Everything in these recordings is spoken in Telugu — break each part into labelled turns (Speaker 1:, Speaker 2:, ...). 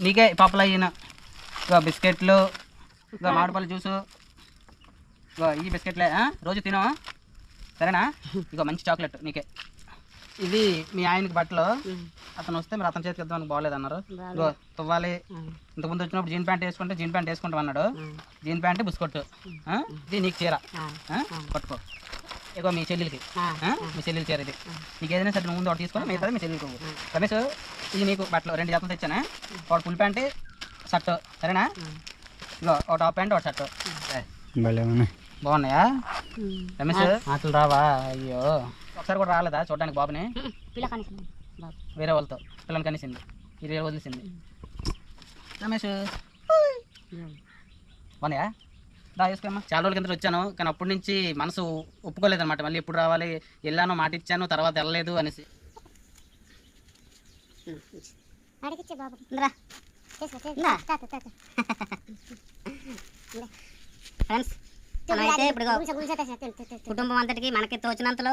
Speaker 1: నీకే పప్పులు అయ్యిన ఇగో బిస్కెట్లు ఇగో మామిడిపళ్ళు జ్యూసు ఇగో ఈ బిస్కెట్లే? రోజు తిను సరేనా? ఇగో మంచి చాక్లెట్ నీకే. ఇది మీ ఆయనకి బట్టలు. అతను వస్తే మీరు అతని చేతికి ఇద్దామని బాగోలేదు. అన్నారు ఇగో తువ్వాలి. ఇంతకుముందు వచ్చినప్పుడు జీన్ ప్యాంట్ వేసుకుంటే జీన్ ప్యాంట్ వేసుకుంటాం అన్నాడు జీన్ ప్యాంట్ బిస్కొట్ ఆ? ఇది నీకు చీర? పట్టుకో. ఇగో మీ చెల్లెలకి. ఆ? మీ చెల్లెలు చీర ఇది. నీకు ఏదైనా సరే నువ్వు ముందు ఒకటి తీసుకొని మిగతాది మీ చెల్లెలకి ఇవ్వు. రమేష్ ఇది నీకు బట్టలు రెండు జతలు తెచ్చానా? ఒకటి ఫుల్ ప్యాంట్ షర్ట్. సరేనా? ఇగో ఒక టాప్ ప్యాంట్ ఒక షర్ట్. బాగున్నాయా? రమేష్ మాటలు రావా? అయ్యో. ఒకసారి కూడా రాలేదా చూడడానికి బాబుని? వేరే వాళ్ళతో. పిల్లల్ని కనిసింది. ఇది వదిలేసింది. రమేష్. బాగున్నాయా? చాలా రోజుల కింద వచ్చాను కానీ అప్పటి నుంచి మనసు ఒప్పుకోలేదన్నమాట. మళ్ళీ ఎప్పుడు రావాలి వెళ్ళాను మాట ఇచ్చాను తర్వాత వెళ్ళలేదు అనేసి.
Speaker 2: ఫ్రెండ్స్ ఇప్పుడు కుటుంబం అంతటికి మనకి తోచినంతలో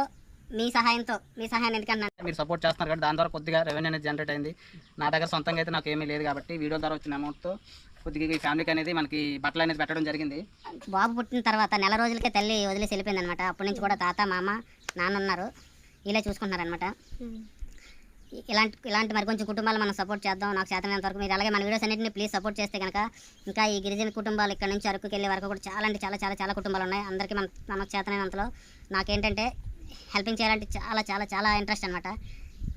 Speaker 2: మీ సహాయంతో మీ సహాయాన్ని ఎందుకన్నా
Speaker 1: మీరు సపోర్ట్ చేస్తున్నారు కాబట్టి దాని ద్వారా కొద్దిగా రెవెన్యూ అనేది జనరేట్ అయింది. నా దగ్గర సొంతంగా అయితే నాకు ఏమీ లేదు కాబట్టి వీడియో ద్వారా వచ్చిన అమౌంట్తో కొద్దిగా ఈ ఫ్యామిలీకి అనేది మనకి బట్టలు అనేది పెట్టడం జరిగింది.
Speaker 2: బాబు పుట్టిన తర్వాత నెల రోజులకే తల్లి వదిలేసి వెళ్ళిపోయింది అనమాట అప్పటి నుంచి కూడా తాత మామ నాన్న ఉన్నారు. ఇలా చూసుకుంటున్నారనమాట ఇలాంటి ఇలాంటి మరి కొంచెం కుటుంబాలు మనం సపోర్ట్ చేద్దాం. నాకు చేతనంత వరకు మీరు అలాగే మన వీడియోస్ అన్నింటిని ప్లీజ్ సపోర్ట్ చేస్తే కనుక ఇంకా ఈ గిరిజన కుటుంబాలు ఇక్కడ నుంచి అరకుకి వెళ్ళే వరకు కూడా చాలా అంటే చాలా చాలా చాలా కుటుంబాలు ఉన్నాయి. అందరికీ మన మన చేతనైనంతలో నాకేంటంటే హెల్పింగ్ చేయాలంటే చాలా చాలా చాలా ఇంట్రెస్ట్ అనమాట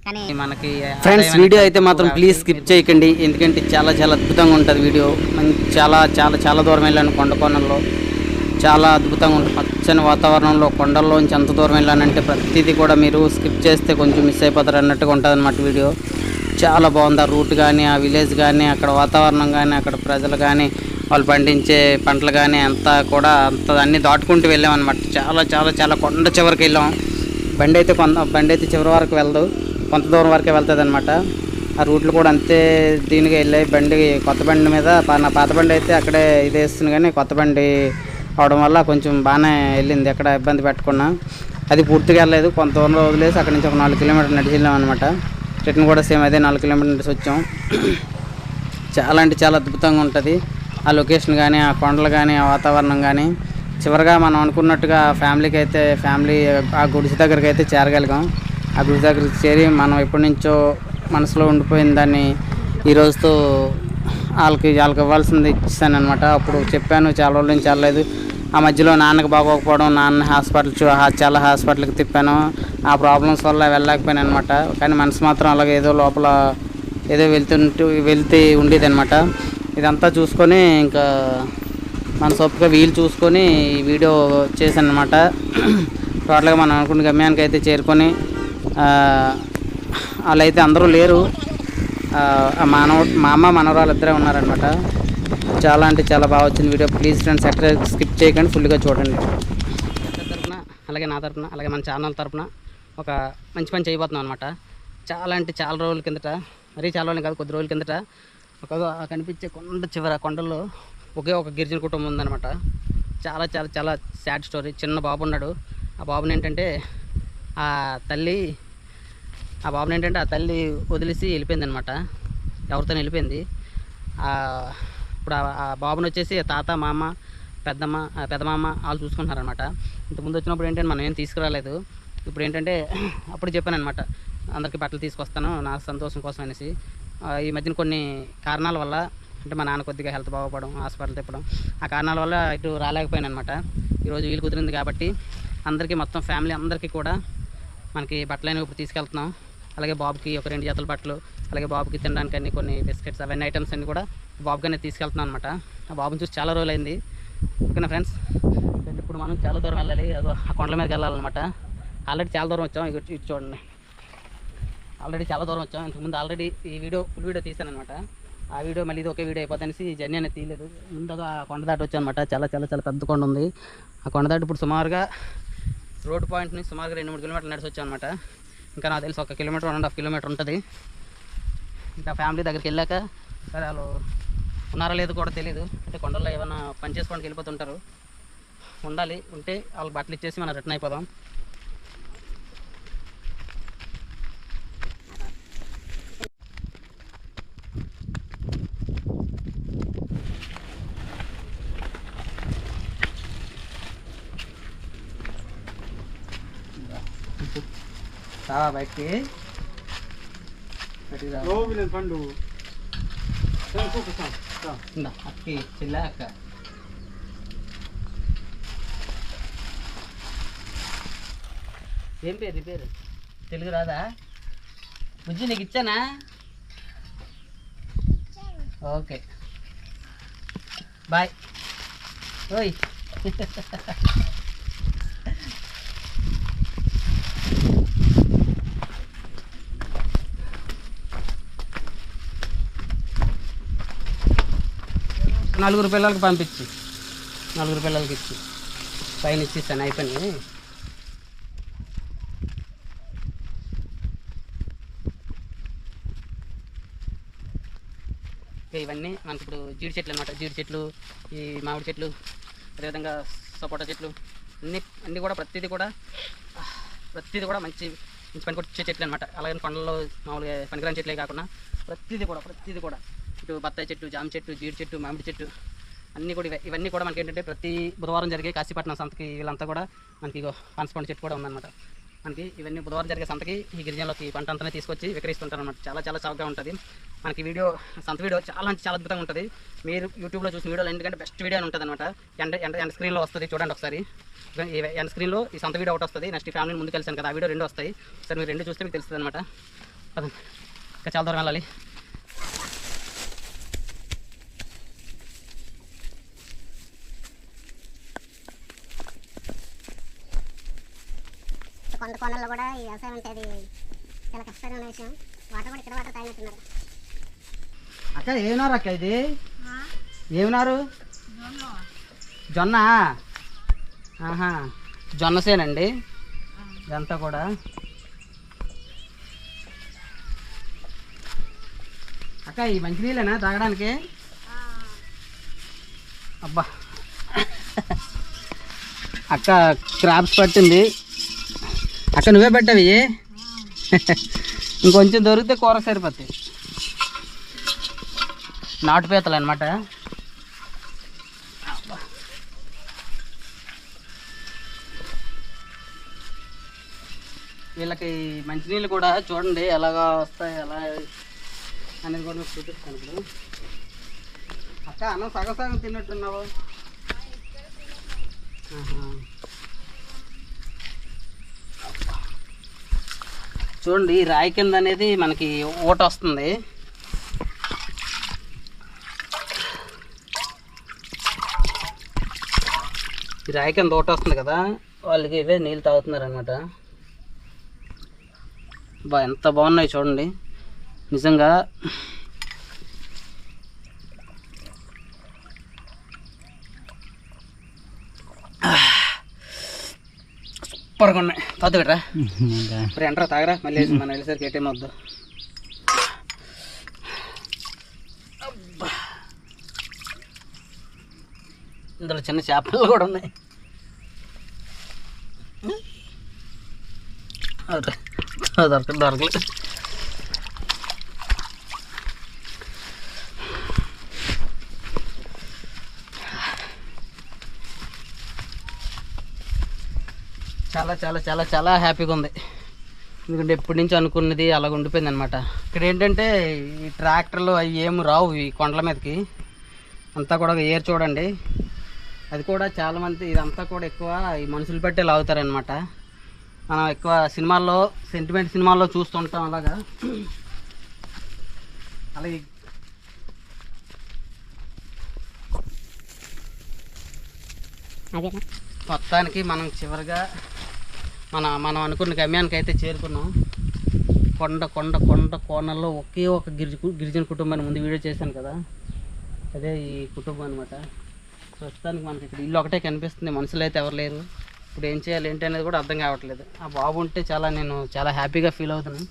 Speaker 2: కానీ
Speaker 1: మనకి
Speaker 3: ఫ్రెండ్స్ వీడియో అయితే మాత్రం ప్లీజ్ స్కిప్ చేయకండి. ఎందుకంటే చాలా చాలా అద్భుతంగా ఉంటుంది వీడియో మంచి చాలా చాలా చాలా దూరం వెళ్ళాను కొండ కోణంలో. చాలా అద్భుతంగా ఉంటుంది పచ్చని వాతావరణంలో కొండల్లోంచి ఎంత దూరం వెళ్ళానంటే ప్రతిదీ కూడా మీరు స్కిప్ చేస్తే కొంచెం మిస్ అయిపోతారు అన్నట్టుగా ఉంటుంది అన్నమాట వీడియో చాలా బాగుంది. ఆ రూట్ కానీ ఆ విలేజ్ కానీ అక్కడ వాతావరణం కానీ అక్కడ ప్రజలు కానీ వాళ్ళు పండించే పంటలు కానీ అంతా కూడా అంత అన్నీ దాటుకుంటూ వెళ్ళామన్నమాట. చాలా చాలా చాలా కొండ చివరికి వెళ్ళాం. బండి అయితే కొంత బండి అయితే చివరి వరకు వెళ్ళదు. కొంత దూరం వరకే వెళ్తుంది అనమాట ఆ రూట్లు కూడా అంతే దీనిగా వెళ్ళాయి బండి కొత్త బండి మీద నా పాత బండి అయితే అక్కడే ఇది వేస్తుంది కానీ కొత్త బండి అవడం వల్ల కొంచెం బాగానే వెళ్ళింది ఎక్కడ ఇబ్బంది పెట్టకుండా. అది పూర్తిగా వెళ్ళలేదు. కొంత దూరం వదిలేసి అక్కడి నుంచి ఒక నాలుగు కిలోమీటర్లు నడిచి వెళ్ళాం అనమాట రిటర్న్ కూడా సేమ్ అదే నాలుగు కిలోమీటర్లు నడిచి వచ్చాం. చాలా అంటే చాలా అద్భుతంగా ఉంటుంది. ఆ లొకేషన్ కానీ ఆ కొండలు కానీ ఆ వాతావరణం కానీ. చివరిగా మనం అనుకున్నట్టుగా ఫ్యామిలీకి అయితే ఫ్యామిలీ ఆ గుడిసి దగ్గరికి అయితే చేరగలిగాం. అభివృద్ధి దగ్గరికి చేరి మనం ఎప్పటి నుంచో మనసులో ఉండిపోయిన దాన్ని వాళ్ళకి వాళ్ళకి ఇవ్వాల్సింది ఇచ్చాను అనమాట అప్పుడు చెప్పాను చాలా రోజుల నుంచి వెళ్ళలేదు ఆ మధ్యలో నాన్నకి బాగోకపోవడం నాన్న హాస్పిటల్ చాలా హాస్పిటల్కి తిప్పాను. ఆ ప్రాబ్లమ్స్ వల్ల వెళ్ళలేకపోయాను అనమాట కానీ మనసు మాత్రం అలాగే ఏదో లోపల ఏదో వెళ్తుంటూ వెళ్తే ఉండేది అనమాట ఇదంతా చూసుకొని ఇంకా మన సొప్పుగా వీలు చూసుకొని ఈ వీడియో చేశాను అనమాట టోటల్గా మనం అనుకున్న గమ్యానికి అయితే చేరుకొని వాళ్ళు వాళ్ళైతే అందరూ లేరు. మానవ మా అమ్మ మనవరాలు ఇద్దరే ఉన్నారనమాట చాలా అంటే చాలా బాగా వచ్చింది వీడియో. ప్లీజ్ ఫ్రెండ్స్ ఎక్కడ స్కిప్ చేయకండి ఫుల్గా చూడండి. తరపున అలాగే నా తరపున అలాగే మన ఛానల్ తరపున ఒక మంచి పని చేయబోతున్నాం అనమాట చాలా అంటే చాలా రోజుల కిందట మరీ చాలా రోజులు కాదు కొద్ది రోజుల కిందట ఒక కనిపించే కొండ చివర కొండల్లో ఒకే ఒక గిరిజన కుటుంబం ఉందనమాట చాలా చాలా చాలా సాడ్ స్టోరీ. చిన్న బాబు ఉన్నాడు. ఆ బాబుని ఏంటంటే ఆ తల్లి ఆ బాబుని ఏంటంటే ఆ తల్లి వదిలేసి వెళ్ళిపోయింది అనమాట ఎవరితో వెళ్ళిపోయింది ఇప్పుడు ఆ- బాబుని వచ్చేసి తాత మామ పెద్దమ్మ పెద్దమామ వాళ్ళు చూసుకుంటున్నారనమాట ఇంతకుముందు వచ్చినప్పుడు ఏంటంటే మనం ఏం తీసుకురాలేదు. ఇప్పుడు ఏంటంటే అప్పుడు చెప్పాను అనమాట అందరికీ బట్టలు తీసుకొస్తాను నా సంతోషం కోసం అనేసి. ఈ మధ్యన కొన్ని కారణాల వల్ల అంటే మా నాన్న కొద్దిగా హెల్త్ బాగోపడం హాస్పిటల్ తిప్పడం ఆ కారణాల వల్ల ఇటు రాలేకపోయాను అనమాట ఈరోజు వీలు కుదిరింది కాబట్టి అందరికీ మొత్తం ఫ్యామిలీ అందరికీ కూడా మనకి బట్టలు అనేవి ఇప్పుడు తీసుకెళ్తున్నాం. అలాగే బాబుకి ఒక రెండు జతల బట్టలు అలాగే బాబుకి తినడానికి అన్ని కొన్ని బిస్కెట్స్ అవన్నీ ఐటమ్స్ అన్నీ కూడా బాబుకి తీసుకెళ్తున్నాను అనమాట ఆ బాబుని చూసి చాలా రోజులు అయింది ఓకేనా ఫ్రెండ్స్? ఇప్పుడు మనం చాలా దూరం వెళ్ళాలి. అదో ఆ కొండల మీదకి వెళ్ళాలన్నమాట. ఆల్రెడీ చాలా దూరం వచ్చాం. ఇటు చూడండి. ఆల్రెడీ చాలా దూరం వచ్చాం. ఇంతకుముందు ఆల్రెడీ ఈ వీడియో ఫుల్ వీడియో తీసాను అనమాట ఆ వీడియో మళ్ళీ ఇది ఒకే వీడియో అయిపోతానేసి ఈ జర్నీ అనేది తీయలేదు. ముందుగా ఆ కొండ దాటి వచ్చానమాట అనమాట చాలా చాలా చాలా పెద్ద కొండ ఉంది. ఆ కొండ దాటి ఇప్పుడు సుమారుగా రోడ్ పాయింట్ నుంచి సుమారుగా రెండు మూడు కిలోమీటర్లు నడిచి వచ్చానమాట అనమాట ఇంకా నాకు తెలిసి ఒక kilometre one and half kilometre ఉంటుంది. ఇంకా ఫ్యామిలీ దగ్గరికి వెళ్ళాక సరే వాళ్ళు ఉన్నారా లేదో కూడా తెలియదు అంటే కొండల్లో ఏమైనా పని చేసుకోవడానికి వెళ్ళిపోతుంటారు. ఉండాలి. ఉంటే వాళ్ళకి బట్టలు ఇచ్చేసి మనం రిటర్న్ అయిపోదాం. Thank you. రావా బయటికి
Speaker 4: పండు
Speaker 3: ఇందా అక్కి చెల్లె అక్క. ఏం పేరు పేరు? తెలుగు రాదా? బుజ్జి నీకు ఇచ్చానా? ఓకే. బాయ్. ఓయ్. నలుగురు పిల్లలకి పంపించి. నలుగురు పిల్లలకి ఇచ్చి. పైన ఇచ్చిస్తాను అయిపోయింది ఇవన్నీ మనకి ఇప్పుడు జీడి చెట్లు అనమాట జీడి చెట్లు ఈ మామిడి చెట్లు అదేవిధంగా సపోటా చెట్లు అన్నీ అన్నీ కూడా ప్రతిదీ కూడా ప్రతిదీ కూడా మంచి మంచి పని వచ్చే చెట్లు అనమాట అలాగే కొండల్లో మామూలుగా పనికిరాని చెట్లే కాకుండా ప్రతిదీ కూడా ప్రతిదీ కూడా. చెట్టు బత్తాయి చెట్టు జామ చెట్టు జీడి చెట్టు మామిడి చెట్టు అన్నీ కూడా ఇవన్నీ కూడా మనకి ఏంటంటే ప్రతి బుధవారం జరిగే కాశీపట్నం సంతకి వీళ్ళంతా కూడా మనకి ఇగో పనసపండు చెట్టు కూడా ఉందన్నమాట. మనకి ఇవన్నీ బుధవారం జరిగే సంతకి ఈ గిరిజనలోకి పంట అంతా తీసుకొచ్చి విక్రయిస్తుంటారు అనమాట చాలా చాలా చౌకగా ఉంటుంది. మనకి వీడియో సంత వీడియో చాలా అంటే చాలా అద్భుతంగా ఉంటుంది. మీరు యూట్యూబ్లో చూసిన వీడియోలు ఎందుకంటే బెస్ట్ వీడియో అని ఉంటుంది అనమాట ఎండ ఎండ ఎండ స్క్రీన్లో వస్తుంది చూడండి ఒకసారి. ఈ ఎండ స్క్రీన్లో ఈ సంత వీడియో ఒకటి వస్తుంది. నెక్స్ట్ ఫ్యామిలీ ముందుకు కలిసాను కదా ఆ వీడియో రెండు వస్తాయి. సరే మీరు రెండు చూస్తే మీకు తెలుస్తుంది అనమాట ఇంకా చాలా దూరం వెళ్ళాలి.
Speaker 2: కొండ కొండల్లో కూడా ఈ వ్యవసాయం అంటే అది చాలా కష్టమైన విషయం. వాటర్ కూడా ఇక్కడ వాటర్ తాగినట్టున్నారు.
Speaker 3: అక్క ఏమినారు అక్క ఇది? ఏమినారు? జొన్న. ఆహా జొన్నసేనండి ఇదంతా కూడా. అక్క ఈ మంచినీళ్ళేనా తాగడానికి? అబ్బా. అక్క క్రాప్స్ పట్టింది. అక్క నువ్వే పెట్టవి. ఇంకొంచెం దొరికితే కూర సరిపోతాయి నాటు పీతలు అనమాట వీళ్ళకి మంచినీళ్ళు కూడా చూడండి ఎలాగా వస్తాయి ఎలా అనేది కూడా మీకు చూపిస్తాను ఇప్పుడు. అక్క అన్నం సగం సగం తిన్నట్టున్నావు. చూడండి ఈ రాయి కింద అనేది మనకి ఊట వస్తుంది. ఈ రాయి కింద ఊట వస్తుంది కదా వాళ్ళకి ఇవే నీళ్ళు తాగుతున్నారు అనమాట బా ఎంత బాగున్నాయి చూడండి. నిజంగా సూపర్గా ఉన్నాయి తాదు పెట్టరా ఇప్పుడు ఎంటరా తాగరా? మళ్ళీ మన వెళ్ళేసరికి ఏటీఎం వద్దు. అబ్బా. ఇందులో చిన్న చేపలు కూడా ఉన్నాయి. అదే దొరక దొరకలేదు చాలా చాలా చాలా చాలా హ్యాపీగా ఉంది. ఎందుకంటే ఎప్పటి నుంచి అనుకున్నది అలాగ ఉండిపోయింది అనమాట ఇక్కడ ఏంటంటే ఈ ట్రాక్టర్లు అవి ఏమి రావు ఈ కొండల మీదకి. అంతా కూడా ఏర్ చూడండి. అది కూడా చాలామంది ఇదంతా కూడా ఎక్కువ ఈ మనుషులు పెట్టే లాగుతారనమాట మనం ఎక్కువ సినిమాల్లో సెంటిమెంట్ సినిమాల్లో చూస్తుంటాం అలాగా. అలాగే మొత్తానికి మనం చివరిగా మన మనం అనుకున్న గమ్యానికి అయితే చేరుకున్నాం. కొండ కొండ కొండ కోణల్లో ఒకే ఒక గిరిజ గిరిజన కుటుంబాన్ని ముందు వీడియో చేశాను కదా. అదే ఈ కుటుంబం అనమాట ప్రస్తుతానికి మనకి ఇక్కడ ఇల్లు ఒకటే కనిపిస్తుంది. మనుషులు అయితే ఎవరు లేరు. ఇప్పుడు ఏం చేయాలి ఏంటి అనేది కూడా అర్థం కావట్లేదు. ఆ బాబు ఉంటే చాలా నేను చాలా హ్యాపీగా ఫీల్ అవుతున్నాను.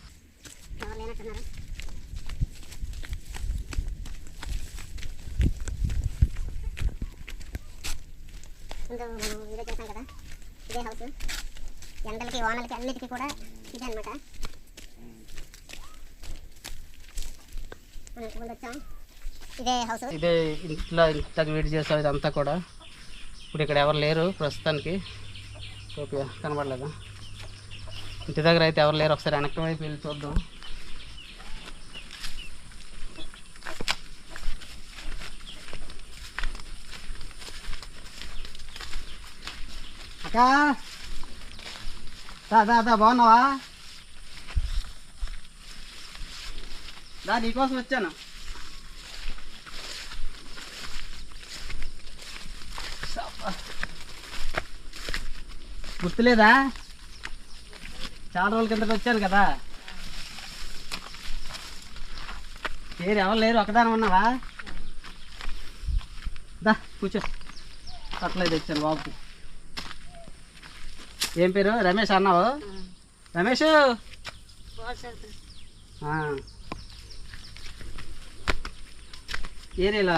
Speaker 2: ఇదే హౌస్ ఎండలకి వానలకి అన్నిటికీ కూడా ఇదే అనమాట మనం ఇంటి ముందు వచ్చాం. ఇదే హౌస్
Speaker 3: ఇదే ఇంట్లో ఇంత వేడి చేసాం ఇదంతా కూడా. ఇప్పుడు ఇక్కడ ఎవరు లేరు ప్రస్తుతానికి. ఓకే కనబడలేదా? ఇంటి దగ్గర అయితే ఎవరు లేరు. ఒకసారి వెనక్కి వైపు వెళ్ళి చూద్దాం. అక్క! దా దా బాగున్నావా దా నీకోసం వచ్చాను గుర్తులేదా చాలా రోజుల కిందట వచ్చాను కదా పేరు ఎవరు లేరు ఒకదాని ఉన్నావా దా కూర్చో అట్లే వచ్చాను బాబుకి ఏం పేరు? రమేష్ అన్నావు? రమేష్! ఆ. ఏరియాలో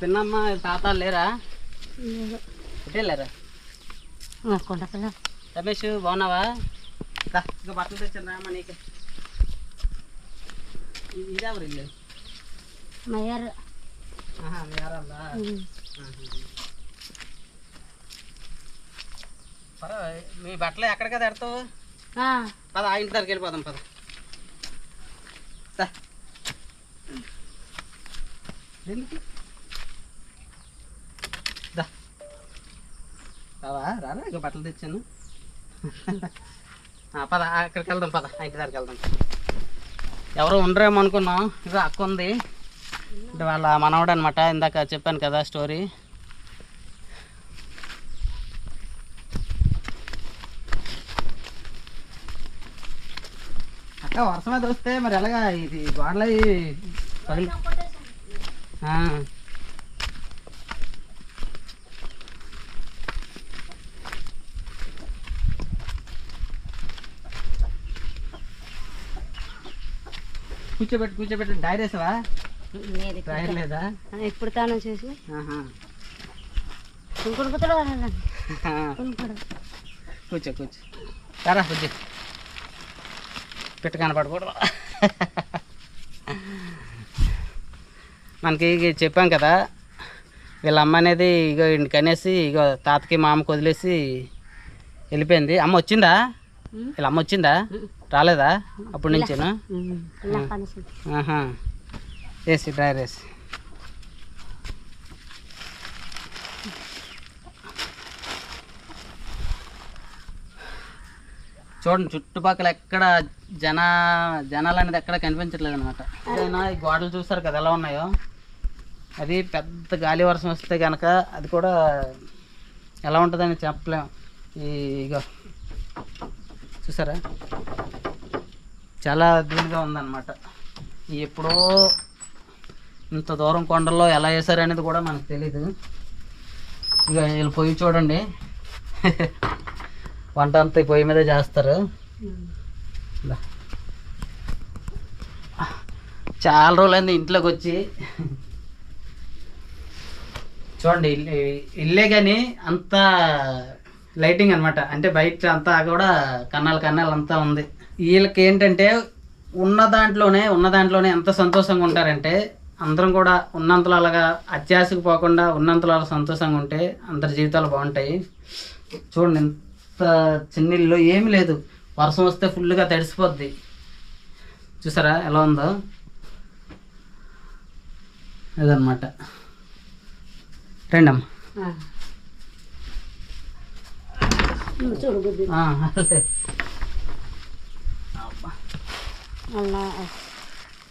Speaker 3: పిన్నమ్మ తాత లేరా? ఇటే లేరా? రమేష్ బాగున్నావా? ఇంకా బట్టలు తెచ్చాను రామా నీకు. ఇది ఎవరు ఇల్లు?
Speaker 1: మయ్యారు
Speaker 3: ఆహా, మీ బట్టలు ఎక్కడ కదా ఎడతావు పద ఆ ఇంటి దగ్గరికి వెళ్ళిపోదాం పద. దా. ఎందుకు? దా. రావా రారా ఇక బట్టలు తెచ్చాను. ఆ, పద అక్కడికి వెళ్దాం పద ఆ ఇంటి దగ్గరికి వెళ్దాం. ఎవరో ఉండరేమో అనుకున్నాం. ఇదో అక్క ఉంది. అంటే వాళ్ళ మనవడు అనమాట ఇందాక చెప్పాను కదా స్టోరీ. అక్క వర్షం మీద వస్తే మరి ఎలాగా ఇది గోడలు పగిలి. కూర్చోబెట్టి కూర్చోబెట్టి. డైరీ వేసావా? డైరీ లేదా?
Speaker 1: ఇప్పుడు తాను చూసి.
Speaker 3: కూర్చో కూర్చో. రారా కూర్చో. పెట్ట కనపడకూడదు. మనకి చెప్పాం కదా వీళ్ళ అమ్మ అనేది ఇగో ఇంటికి అనేసి ఇగో తాతకి మామకి వదిలేసి వెళ్ళిపోయింది. అమ్మ వచ్చిందా? వీళ్ళ అమ్మ వచ్చిందా? రాలేదా? అప్పటి నుంచేనా? వేసి డ్రైవర్ వేసి చూడండి చుట్టుపక్కల ఎక్కడ జన జనాలు అనేది ఎక్కడ కనిపించట్లేదు అనమాట ఈ గోడలు చూస్తారు కదా ఎలా ఉన్నాయో? అది పెద్ద గాలి వర్షం వస్తే కనుక అది కూడా ఎలా ఉంటుందని చెప్పలేం. ఈ ఇగో చూసారా? చాలా దీనిగా ఉందన్నమాట. ఎప్పుడో ఇంత దూరం కొండల్లో ఎలా వేసారనేది కూడా మనకు తెలీదు. ఇక వీళ్ళు పోయి చూడండి. వంట అంతా పొయ్యి మీదే చేస్తారు. చాలా రోజులైంది ఇంట్లోకి వచ్చి. చూడండి ఇల్లే కానీ అంత లైటింగ్ అన్నమాట. అంటే బయట అంతా కూడా కన్నాలు కన్నాలు అంతా ఉంది. వీళ్ళకి ఏంటంటే ఉన్న దాంట్లోనే ఉన్న దాంట్లోనే ఎంత సంతోషంగా ఉంటారంటే అందరం కూడా ఉన్నంతలో అలాగా అత్యాశకు పోకుండా ఉన్నంతలో అలా సంతోషంగా ఉంటే అందరి జీవితాలు బాగుంటాయి. చూడండి ఎంత చిన్న ఇల్లు ఏమీ లేదు. వర్షం వస్తే ఫుల్గా తడిసిపోద్ది. చూసారా ఎలా ఉందో? ఇదన్నమాట. రండి అమ్మ
Speaker 1: చూడు గుడ్డి
Speaker 3: ఆ, అదే.
Speaker 1: అలా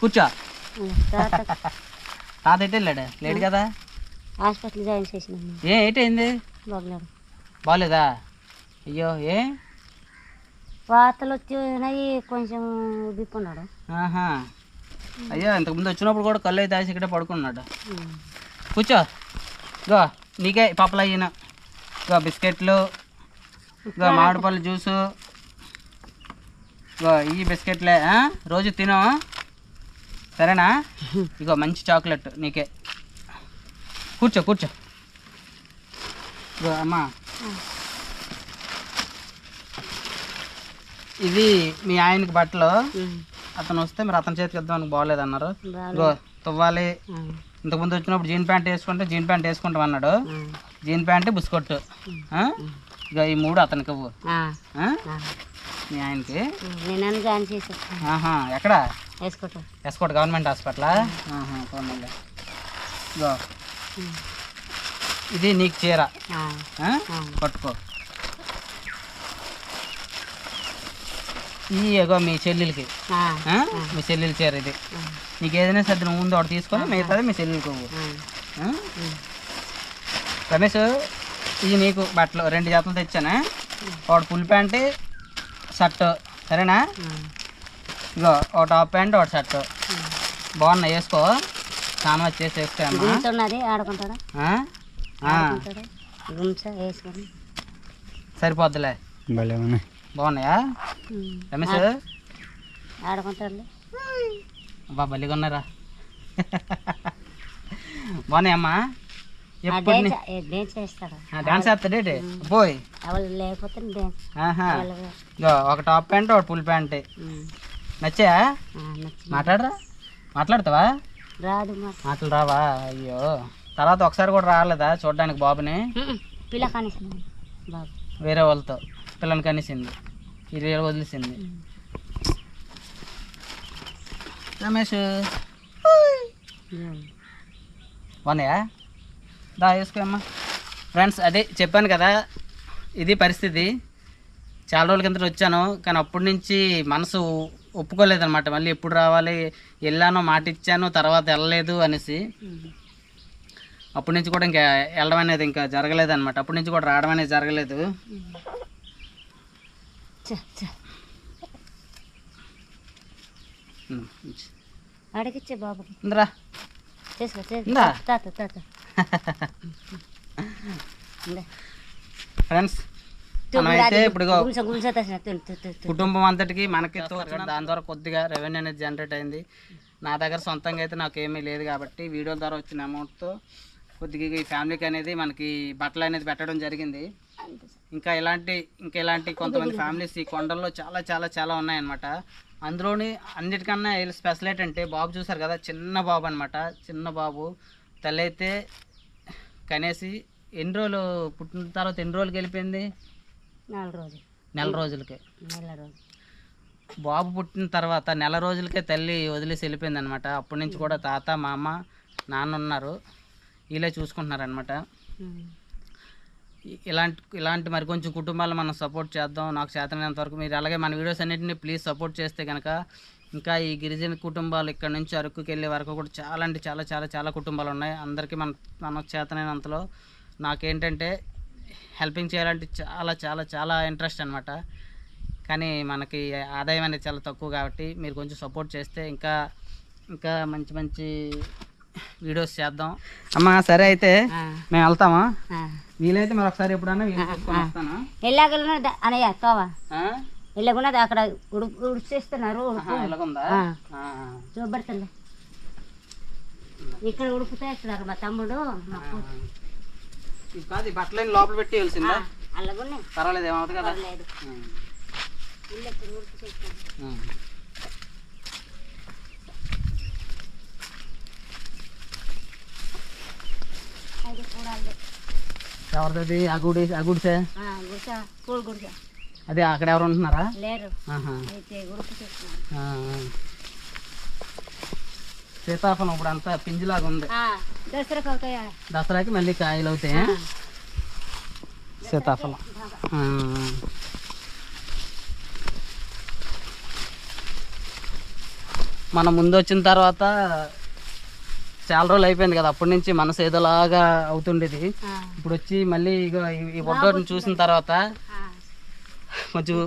Speaker 3: కూర్చో. తాత. ఎటు వెళ్ళాడు? లేడు కదా?
Speaker 1: హాస్పిటల్ జాయిన్
Speaker 3: ఏ ఏంటైంది
Speaker 1: బాగున్నాడు
Speaker 3: బాగాలేదా? అయ్యో ఏ?
Speaker 1: వార్తలు వచ్చినాయి కొంచెం ఉబ్బిపోన్నాడు
Speaker 3: ఆహా. అయ్యో ఇంతకుముందు వచ్చినప్పుడు కూడా కళ్ళు అయితే ఇక్కడే పడుకున్నాడు. కూర్చో. ఇగో నీకే పప్పులు అయ్యిన ఇగో బిస్కెట్లు. ఇగో మామిడిపళ్ళు జ్యూసు. ఇగో ఈ బిస్కెట్లే? రోజు తిను. సరేనా? ఇగో మంచి చాక్లెట్ నీకే. కూర్చో కూర్చో. ఇగో అమ్మా. ఇది మీ ఆయనకి బట్టలు. అతను వస్తే మరి అతని చేతికి ఇద్దాం బాగోలేదు అన్నారు. ఇగో తువ్వాలి. ఇంతకుముందు వచ్చినప్పుడు జీన్ ప్యాంట్ వేసుకుంటే జీన్ ప్యాంట్ వేసుకుంటాం అన్నాడు. జీన్ ప్యాంట్ బిస్కొట్టు? ఇక ఈ మూడు అతనికి ఇవ్వు? మీ ఆయనకి. ఎక్కడ?
Speaker 2: వేసుకుంటా
Speaker 3: ఎస్కోట్ గవర్నమెంట్ హాస్పిటలా. ఇగో ఇది నీకు చీర. పట్టుకో ఈ ఎగో మీ చెల్లెలకి.
Speaker 2: ఆ,
Speaker 3: ఆ? మీ చెల్లెలు చీర ఇది. నీకు ఏదైనా సరే నువ్వు ముందు ఒకటి తీసుకొని మిగతాది మీ చెల్లెలకి? రమేష్ ఇది నీకు బట్టలు రెండు జతలు తెచ్చానా? ఒకటి ఫుల్ ప్యాంట్ షర్ట్. సరేనా? ఇగో ఒక టాప్ ప్యాంట్ ఒకటి షర్ట్. బాగున్నాయి వేసుకో. స్నానం వచ్చి చేసి వేసుకోమ్మా సరిపోద్దులే.
Speaker 1: భలే ఉన్నాయి.
Speaker 3: బాగున్నాయా? రమేష్?
Speaker 2: ఆడుకుంటాడు
Speaker 3: అబ్బా బలిగా ఉన్నారా? బాగున్నాయమ్మా? ఎప్పుడు
Speaker 2: చేస్తాడు.
Speaker 3: డాన్స్ వేస్తాడేటి పోయ్.
Speaker 2: లేకపోతే
Speaker 3: ఒక టాప్ ప్యాంట్ ఒక ఫుల్ ప్యాంట్. నచ్చా
Speaker 2: నచ్చి
Speaker 3: మాట్లాడరా? మాట్లాడతావా?
Speaker 2: రాదు
Speaker 3: మాటలు రావా? అయ్యో. తర్వాత ఒకసారి కూడా రాలేదా చూడడానికి బాబుని?
Speaker 2: పిల్ల బాబు.
Speaker 3: వేరే వాళ్ళతో. పిల్లని కనిసింది ఇది వదిలేసింది. రమేష్. వందయా దా వేసుకోమ్మా. ఫ్రెండ్స్ అదే చెప్పాను కదా ఇది పరిస్థితి. చాలా రోజుల కింద వచ్చాను కానీ అప్పటి నుంచి మనసు ఒప్పుకోలేదనమాట మళ్ళీ ఎప్పుడు రావాలి వెళ్ళానో మాట ఇచ్చాను తర్వాత వెళ్ళలేదు అనేసి. అప్పటి నుంచి కూడా ఇంకా వెళ్ళడం అనేది ఇంకా జరగలేదు అనమాట అప్పటి నుంచి కూడా రావడం అనేది జరగలేదు.
Speaker 2: అడిగిచ్చే బాబుకి
Speaker 3: ఇందిరా.
Speaker 2: చేసుకో చేసుకో
Speaker 3: ఇందా.
Speaker 2: తాత తాత ఇందా.
Speaker 3: ఫ్రెండ్స్ మనమైతే ఇప్పుడు. కుటుంబం అంతటికి మనకి దాని ద్వారా కొద్దిగా రెవెన్యూ అనేది జనరేట్ అయింది. నా దగ్గర సొంతంగా అయితే నాకు ఏమీ లేదు కాబట్టి వీడియోల ద్వారా వచ్చిన అమౌంట్తో కొద్దిగా ఈ ఫ్యామిలీకి అనేది మనకి బట్టలు అనేది పెట్టడం జరిగింది. ఇంకా ఇలాంటి ఇంకా ఇలాంటి కొంతమంది ఫ్యామిలీస్ ఈ కొండల్లో చాలా చాలా చాలా ఉన్నాయన్నమాట. అందులోని అన్నిటికన్నా స్పెషల్ ఏంటంటే బాబు చూసారు కదా చిన్న బాబు అనమాట చిన్న బాబు. తల్లి అయితే కనేసి ఎన్ని రోజులు పుట్టిన తర్వాత ఎన్ని రోజులకి వెళ్ళిపోయింది?
Speaker 2: నాలుగు రోజులు.
Speaker 3: నెల రోజులకి.
Speaker 2: నెల రోజులు.
Speaker 3: బాబు పుట్టిన తర్వాత నెల రోజులకే తల్లి వదిలేసి వెళ్ళిపోయింది అనమాట అప్పటి నుంచి కూడా తాత మామ నాన్న ఉన్నారు. వీళ్ళే చూసుకుంటున్నారు అనమాట
Speaker 2: ఉమ్.
Speaker 3: ఇలాంటి ఇలాంటి మరి కొంచెం కుటుంబాలు మనం సపోర్ట్ చేద్దాం. నాకు చేతనైనంత వరకు మీరు అలాగే మన వీడియోస్ అన్నింటినీ ప్లీజ్ సపోర్ట్ చేస్తే కనుక ఇంకా ఈ గిరిజన కుటుంబాలు ఇక్కడ నుంచి అరకుకి వెళ్ళే వరకు కూడా చాలా అంటే చాలా చాలా చాలా కుటుంబాలు ఉన్నాయి. అందరికీ మన మన చేతనైనంతలో నాకేంటంటే హెల్పింగ్ చేయాలంటే చాలా చాలా చాలా ఇంట్రెస్ట్ అనమాట కానీ మనకి ఆదాయం అనేది చాలా తక్కువ కాబట్టి మీరు కొంచెం సపోర్ట్ చేస్తే ఇంకా ఇంకా మంచి మంచి వీడియోస్ చేద్దాం. అమ్మా సరే అయితే మేము వెళ్తామా. వీలైతే మరి ఒకసారి ఎప్పుడన్నా
Speaker 2: ద- అనయ్య తోవా.
Speaker 3: ఆ?
Speaker 2: ఎల్లగున్నది అక్కడ ఉడుపు ఉడిచేస్తున్నారు. చూపెడుతుంది ఇక్కడ ఉడుపుతా ఇస్తున్నారు మా తమ్ముడు
Speaker 3: కాదు బట్టలని లోపల పెట్టి వెళ్సిందా
Speaker 2: అలాగున్నాయి.
Speaker 3: పర్వాలేదు ఏమవుతుంది కదా
Speaker 2: లేదు
Speaker 3: ఉం.
Speaker 2: ఇల్లు ఇక్కడ ఉడుపు చేస్తున్నారు
Speaker 3: ఉం.
Speaker 2: అది చూడాలి
Speaker 3: ఎవరిది ఆ గుడి ఆ గుడిసే? అదే అక్కడ ఎవరు ఉంటున్నారా?
Speaker 2: లేరు.
Speaker 3: సీతాఫలం ఇప్పుడు అంతా పింజిలాగా ఉంది.
Speaker 2: దసరాకు అవుతాయా?
Speaker 3: దసరాకి మళ్ళీ కాయలు అవుతాయి? సీతాఫలం. మనం ముందు వచ్చిన తర్వాత చాలా రోజులు అయిపోయింది కదా అప్పటి నుంచి మనసు ఏదోలాగా అవుతుండేది. ఇప్పుడు వచ్చి మళ్ళీ ఈ- ఒడ్డోని చూసిన తర్వాత కొంచెం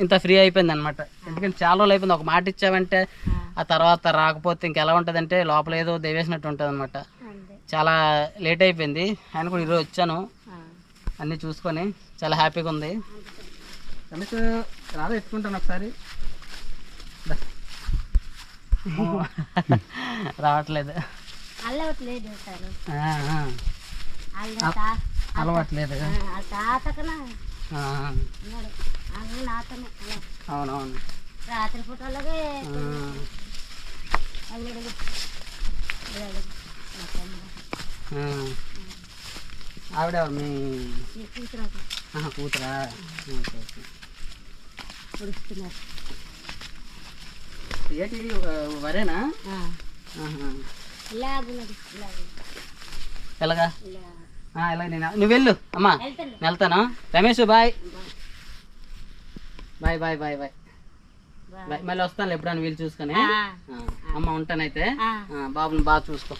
Speaker 3: ఇంత ఫ్రీ అయిపోయింది అనమాట ఎందుకంటే చాలా రోజులు అయిపోయింది ఒక మాట ఇచ్చావంటే
Speaker 2: ఆ,
Speaker 3: తర్వాత రాకపోతే ఇంకెలా ఉంటుందంటే లోపల ఏదో దేవేసినట్టు ఉంటుంది అనమాట చాలా లేట్ అయిపోయింది ఆయన కూడా ఈరోజు వచ్చాను. అన్నీ చూసుకొని చాలా హ్యాపీగా ఉంది. రాదా ఎత్తుకుంటాను ఒకసారి. దా. రావట్లేదు. అలవాట్లేదు అవునవును.
Speaker 2: రాత్రి పూట అలాగే.
Speaker 3: ఆవిడ? మీ
Speaker 2: కూతురు?
Speaker 3: కూతురా ఏంటి వరేనా? ఎలాగా?
Speaker 2: ఇలా
Speaker 3: నేను? నువ్వు వెళ్ళు అమ్మా.
Speaker 2: వెళ్తాను.
Speaker 3: Ramesh bye. Bye. Bye bye bye bye. మళ్ళీ వస్తాను ఎప్పుడైనా వీలు చూసుకొని. అమ్మ ఉంటానైతే. బాబుని బాగా చూసుకో.